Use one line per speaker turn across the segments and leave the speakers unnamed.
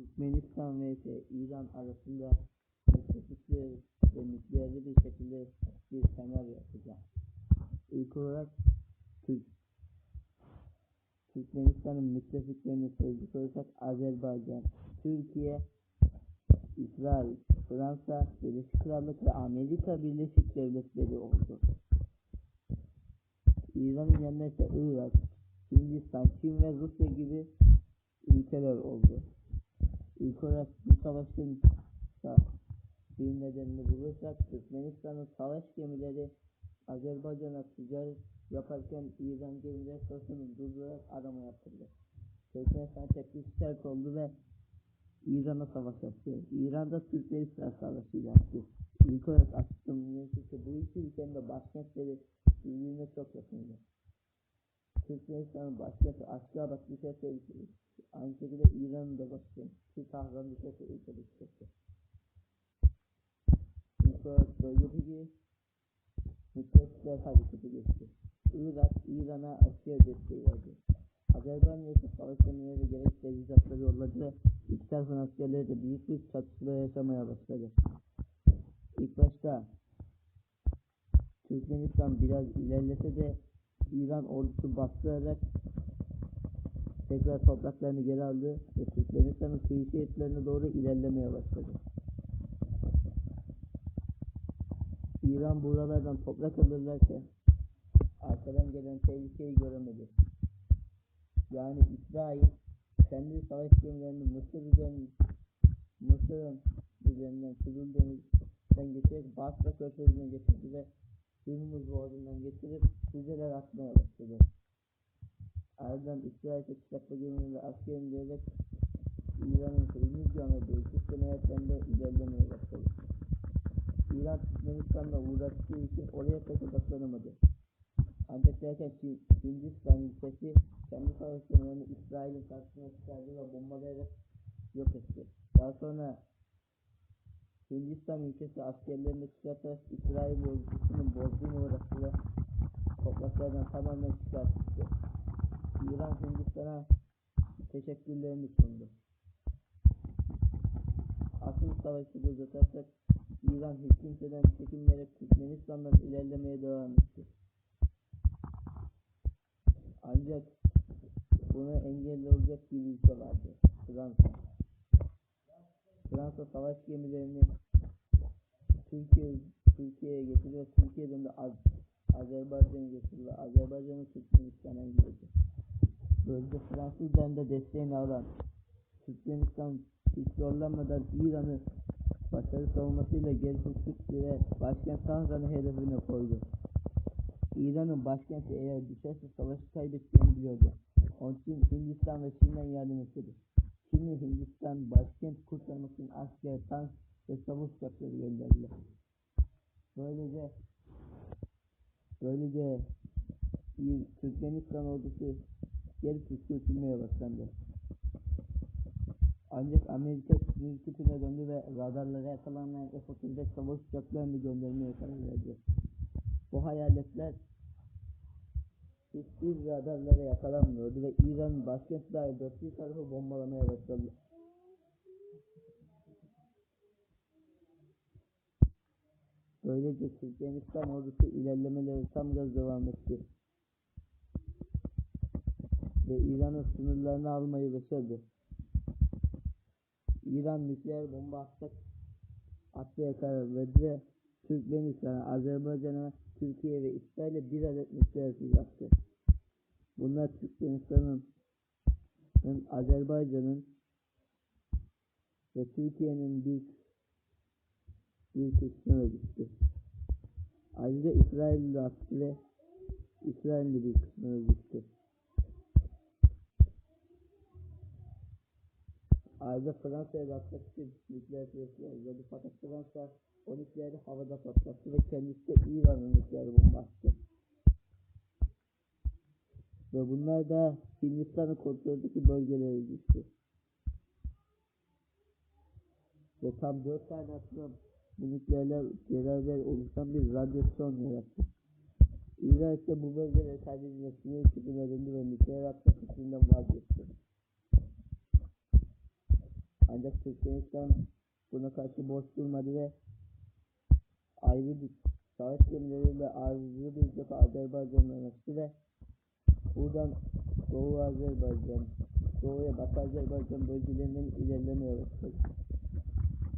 Türkmenistan vs İran arasında müttefikler ve nükleerli bir şekilde bir senaryo yapacağım. İlk olarak Türk Türkmenistan'ın müttefiklerini sözlük olursak Azerbaycan, Türkiye, İsrail, Fransa, Birleşik Krallık ve Amerika Birleşik Devletleri oldu. İran'ın yanında ise Irak, Hindistan, Çin ve Rusya gibi ülkeler oldu. İlk olarak bu savaşın bir nedenini bulursak Türkmenistan'ın savaş gemileri Azerbaycan'a ticaret yaparken İran gemileri sırasını durdurarak arama yaptırdı. Türkmenistan tepkisi sert oldu ve İran'a savaş açtı. İran da Türkmenistan savaşıyla açtı. İlk olarak açtığım ise bu iki ülkenin de başkentleri birbirine çok yakındı. Türkmenistan'ın başkenti Aşgabat bir şey. Aynı şekilde İran'ın da başkenti Tahran bir şey tehlikeli. İlk olarak bölgedeki müttefikler hareketi geçti. Irak, İran'a askeri desteği verdi. Azerbaycan ise savaş gemileri gerek teçhizatları yolladı ve iki tarafın askerleri de büyük bir çatışma yaşamaya başladı. İlk başta Türkmenistan biraz ilerlese de İran ordusu bastırarak tekrar topraklarını geri aldı ve Türkmenistan'ın kıyı şehitlerine doğru ilerlemeye başladı. İran buralardan toprak alırlarsa arkadan gelen tehlikeyi göremedi. Yani İsrail kendi savaş gemilerini Mısır üzerinden Mısır'ın üzerinden Kızıl Deniz'den geçerek Basra Körfezi'ne getirdi ve Hürmüz Boğazı'ndan getirip füzeler atmaya başladı. Ardından İsrail çatışmakla gemileri askerini diyerek İran'ın Hürmüz Gölü ve Kürt eyaletlerinde ilerlemeye başladı. İran Türkmenistan'la uğraştığı için oraya pek odaklanamadı. Ancak derken Hindistan ülkesi kendi savaş gemilerini İsrail'in karşısına çıkardı ve bombalayarak yok etti. Daha sonra Hindistan ülkesi askerlerini çıkartarak İsrail ordusunun bozduğunu uğraştı ve topraklardan tamamen çıkarttı. İran Hindistan'a teşekkürlerini sundu. Asıl savaşı göz atarsak İran hiç kimseden çekinmeyerek Türkmenistan'dan ilerlemeye devam etti. Ancak buna engel olacak bir ülke vardı. Fransa. Fransa savaş gemilerini Türkiye Türkiye'ye getiriyor. Türkiye'den de Az Azerbaycan'a getiriyor. Azerbaycan'ın Türkmenistan'a girdi. Böylece Fransızdan da desteğini alan Türkmenistan hiç zorlanmadan İran'ı başarı savunmasıyla geri tuttu ve başkent Tahran'ı hedefine koydu. İran'ın başkenti eğer düşerse savaşı kaybedeceğini biliyordu. Onun için Hindistan ve Çin'den yardım istedi. Çin Hindistan başkent kurtarmak için asker, tank ve savaş uçakları gönderdiler. Böylece böylece Türkmenistan ordusu geri püskürtülmeye başlandı. Ancak Amerika tipine döndü ve radarlara yakalanmayan F-35 savaş uçaklarını göndermeye karar verdi. Bu hayaletler hiçbir radarlara yakalanmıyordu ve İran başkent dair dört bir tarafı bombalamaya başladı. Böylece Türkmenistan ordusu ilerlemeleri tam gaz devam etti. Ve İran'ın sınırlarını almayı başardı. İran nükleer bomba atacak atmaya karar verdi ve Türkmenistan'a, Azerbaycan'a, Türkiye ve İsrail'e bir adet nükleer füze attı. Bunlar Türkmenistan'ın, Azerbaycan'ın ve Türkiye'nin bir bir kısmına gitti. Ayrıca İsrail'de attı ve İsrail'de bir kısmına gitti. Ayrıca atmak için nükleer süresi yazdı. Fakat Fransa o nükleeri havada patlattı ve kendisi de İran'ın nükleer bomba attı. Ve bunlar da Hindistan'ın kontroldeki bölgelere düştü. Ve tam dört tane atılım bu nükleerler beraber oluşan bir radyasyon yarattı. İran ise bu sınır çıkıma döndü ve nükleer atma fikrinden vazgeçti. Ancak Türkmenistan buna karşı boş durmadı ve ayrı bir savaş gemileriyle ayrı bir cephe Azerbaycan'a yanaştı ve buradan Doğu Azerbaycan, Doğu ve Batı Azerbaycan bölgelerinden ilerlemeye başladı.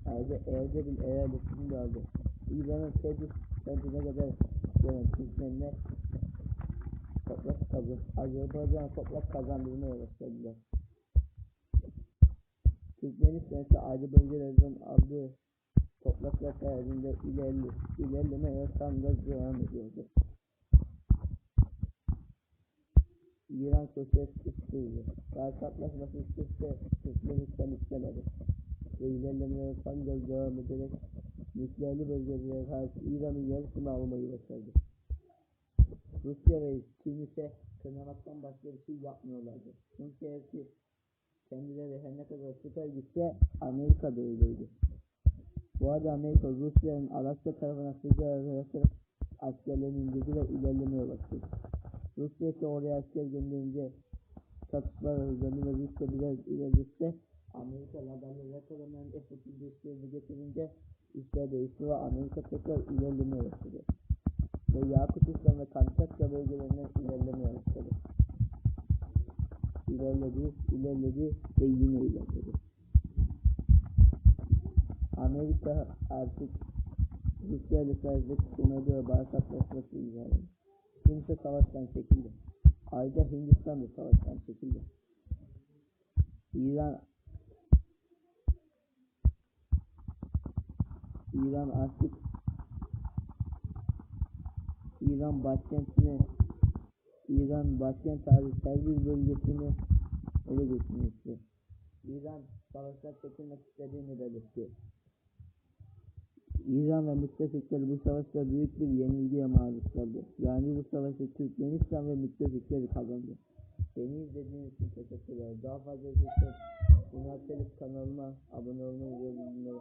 Ayrıca Erdebil eyaletini de aldı. İran'ın Tebris kentine kadar gelen Türkmenler toprak kazan, Azerbaycan'a toprak kazandırmaya başladılar. Türkmenistan ayrı bölgelerden aldığı topraklar sayesinde ilerli, ilerlemeye tam gaz devam ediyordu. İran Sosyalist kuşkuydu. Başlatlaşması ise Türkmenistan istemedi. Ve ilerlemeye tam gaz devam ederek nükleerli bölgelere karşı İran'ın yarısını almayı başardı. Rusya ve Çin ise kınamaktan başka bir şey yapmıyorlardı. Çünkü eğer ki kendileri her ne kadar süper gitse Amerika da öyleydi. Bu arada Amerika Rusya'nın Alaska tarafına atarak askerlerini indirdi ve ilerlemeye başladı. Rusya ise oraya asker gönderince çatışmalar hızlandı ve Rusya biraz ilerlese Amerika radarlı rekorların F-35'lerini getirince işler değişti ve Amerika tekrar ilerlemeye başladı. Ve Yakutistan ve Kamçatka bölgelerinden ilerlemeye başladı. İlerledi, ilerledi ve yine ilerledi. Amerika artık Rusya ile sadece kısımları ve bağırsaklaşması ilerledi. Kimse savaştan çekildi. Ayrıca Hindistan da savaştan çekildi. İran İran artık İran başkentine İran başkent hariç her bir bölgesini ele geçirmişti. İran savaşlar çekilmek istediğini belirtti. İran ve müttefikleri bu savaşta büyük bir yenilgiye maruz kaldı. Yani bu savaşı Türkmenistan ve müttefikleri kazandı. Beni izlediğiniz için teşekkürler. Daha fazla için Bunlar Telif kanalıma abone olmayı ve